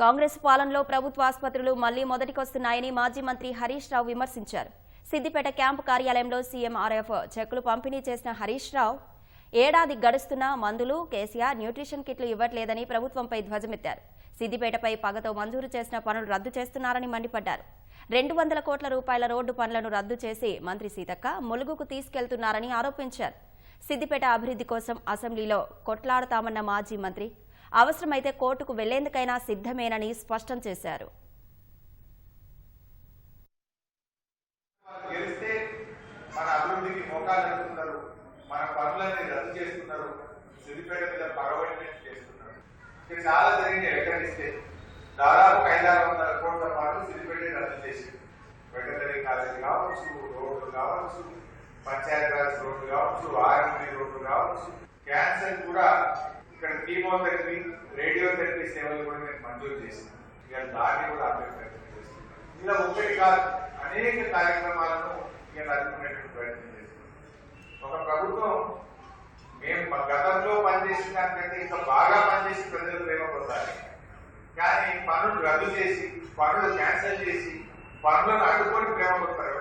కాంగ్రెస్ పాలనలో ప్రభుత్వ ఆసుపత్రులు మళ్ళీ మొదటికొస్తున్నాయని మాజీ మంత్రి హరీష్ రావు విమర్శించారు. సిద్దిపేట క్యాంపు కార్యాలయంలో సీఎంఆర్ఎఫ్ చెక్కులు పంపిణీ చేసిన హరీష్ రావు ఏడాది గడుస్తున్నా మందులు కేసీఆర్ న్యూట్రిషన్ కిట్లు ఇవ్వట్లేదని ప్రభుత్వంపై ధ్వజమెత్తారు. సిద్దిపేటపై పగతో మంజూరు చేసిన పనులు రద్దు చేస్తున్నారని మండిపడ్డారు. రెండు వందల కోట్ల రూపాయల రోడ్డు పనులను రద్దు చేసి మంత్రి సీతక్క ములుగుకు తీసుకెళ్తున్నారని ఆరోపించారు. సిద్దిపేట అభివృద్ధి కోసం అసెంబ్లీలో కొట్లాడతామన్న మాజీ మంత్రి అవసరమైతే కోర్టుకు వెళ్ళేందుకైనా సిద్ధమేనని స్పష్టం చేశారు. మన అభివృద్ధికి మన పనులన్నీ రద్దు చేస్తున్నారు. సిద్దిపేట మీద చేస్తున్నారు. ఇక్కడ చాలా దాదాపు ఐదారు వందల కోట్ల పాటు సిద్దిపేట రద్దు చేసింది. వెటనరీ కావచ్చు రోడ్లు కావచ్చు పంచాయతీరాజ్ రోడ్లు కావచ్చు ఆర్ఎంపీ రోడ్లు కావచ్చు. క్యాన్సర్ కూడా ఇక్కడ కీమోథెరపీ రేడియోథెరపీ సేవలు కూడా నేను మంజూరు చేసింది ఇక దాన్ని కూడా అభ్యర్థన ఇలా ఒకటి కాదు అనేక కార్యక్రమాలను ఇక నడుపుకునేటువంటి ప్రయత్నం చేస్తున్నాం ఒక ప్రభుత్వం మేము గతంలో పనిచేసిన దానికంటే ఇంకా బాగా పనిచేసి ప్రజలు ప్రేమ పొందాలి. కానీ పనులు రద్దు చేసి పనులు క్యాన్సిల్ చేసి పనులను అడ్డుకొని ప్రేమ పొందారు